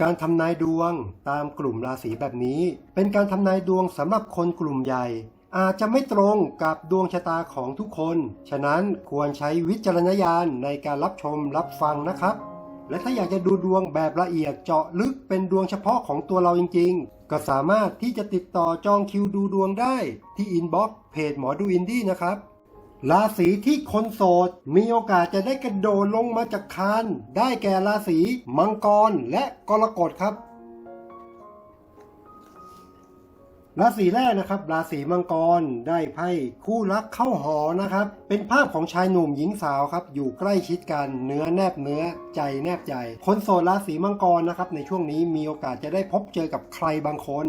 การทำนายดวงตามกลุ่มราศีแบบนี้ เป็นการทำนายดวงสำหรับคนกลุ่มใหญ่ อาจจะไม่ตรงกับดวงชะตาของทุกคน ฉะนั้นควรใช้วิจารณญาณในการรับชมรับฟังนะครับ และถ้าอยากจะดูดวงแบบละเอียดเจาะลึกเป็นดวงเฉพาะของตัวเราจริง ๆ ก็สามารถที่จะติดต่อจองคิวดูดวงได้ที่อินบ็อกซ์เพจหมอดูอินดี้นะครับ ราศีที่คนโสด มีโอกาสจะได้กระโดดลงมาจากคานได้แก่ราศีมังกรและกรกฎครับ ราศีแรกนะครับ ราศีมังกรได้ไพ่คู่รักเข้าหอนะครับ เป็นภาพของชายหนุ่มหญิงสาวครับ อยู่ใกล้ชิดกันเนื้อแนบเนื้อใจแนบใจ คนโสดราศีมังกรนะครับ ในช่วงนี้มีโอกาสจะได้พบเจอกับใครบางคน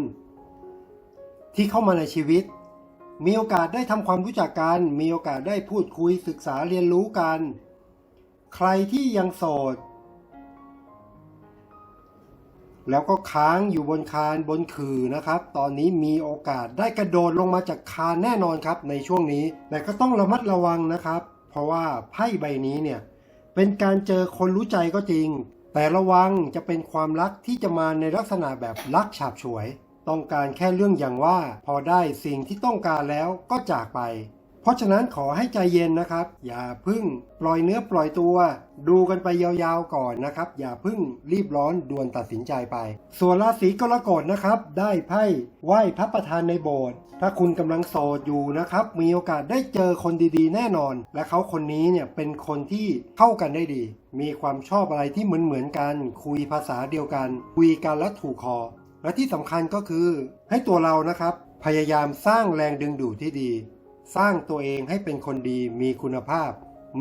ที่เข้ามาในชีวิต มีโอกาสได้ทำความรู้จักกัน มีโอกาสได้พูดคุยศึกษาเรียนรู้กัน ใครที่ยังโสด แล้วก็ค้างอยู่บนคานบนขื่อนะครับ ตอนนี้มีโอกาสได้กระโดดลงมาจากคานแน่นอนครับในช่วงนี้ แต่ก็ต้องระมัดระวังนะครับ เพราะว่าไพ่ใบนี้เนี่ยเป็นการเจอคนรู้ใจก็จริง แต่ระวังจะเป็นความรักที่จะมาในลักษณะแบบรักฉาบฉวย ต้องการแค่เรื่องอย่างว่า พอได้สิ่งที่ต้องการแล้วก็จากไป เพราะฉะนั้นขอให้ใจเย็นนะครับ อย่าพึ่งปล่อยเนื้อปล่อยตัว ดูกันไปยาวๆก่อนนะครับ อย่าพึ่งรีบร้อนด่วนตัดสินใจไป ส่วนราศีกรกฎนะครับ ได้ไพ่ไหว้พระประธานในโบสถ์ถ้าคุณกำลังโสดอยู่นะครับ มีโอกาสได้เจอคนดีๆ แน่นอน และเขาคนนี้เนี่ยเป็นคนที่เข้ากันได้ดี มีความชอบอะไรที่เหมือนๆกัน คุยภาษาเดียวกัน คุยกันและถูกคอ และที่สำคัญก็คือ ให้ตัวเรานะครับ พยายามสร้างแรงดึงดูดที่ดี สร้างตัวเองให้เป็นคนดีมีคุณภาพ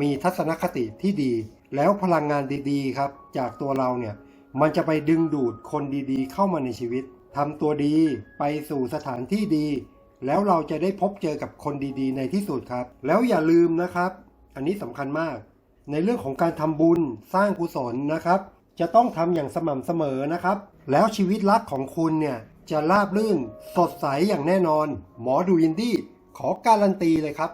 มีทัศนคติที่ดี แล้วพลังงานดีๆครับ จากตัวเราเนี่ยมันจะไปดึงดูดคนดีๆ เข้ามาในชีวิตทำตัวดีไปสู่สถานที่ดี แล้วเราจะได้พบเจอกับคนดีๆ ในที่สุดครับ แล้วอย่าลืมนะครับ อันนี้สำคัญมาก ในเรื่องของการทำบุญสร้างกุศลนะครับ จะต้องทำอย่างสม่ำเสมอนะครับ แล้วชีวิตรักของคุณเนี่ยจะราบรื่น สดใสอย่างแน่นอน หมอดูอินดี้ขอการันตีเลยครับ